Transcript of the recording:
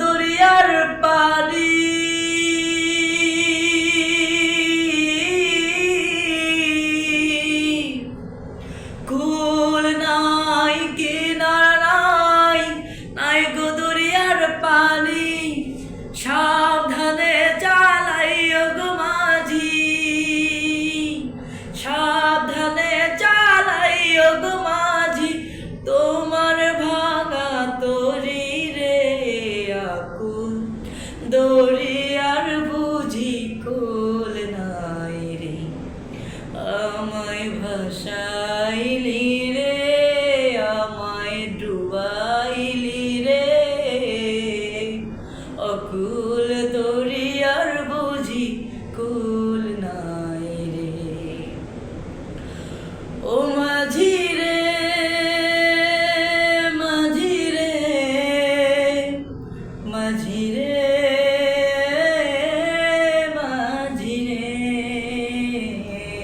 দরিয়ার পারি কুল নাই কিনার নাই নাই গো দরিয়ার পানি আমায় ভাসাইলি রে, আমায় ডুবাইলি রে। অকুল দরিয়ার বুঝি কুল নাই রে। ও মাঝি রে মাঝি রে মাঝি রে।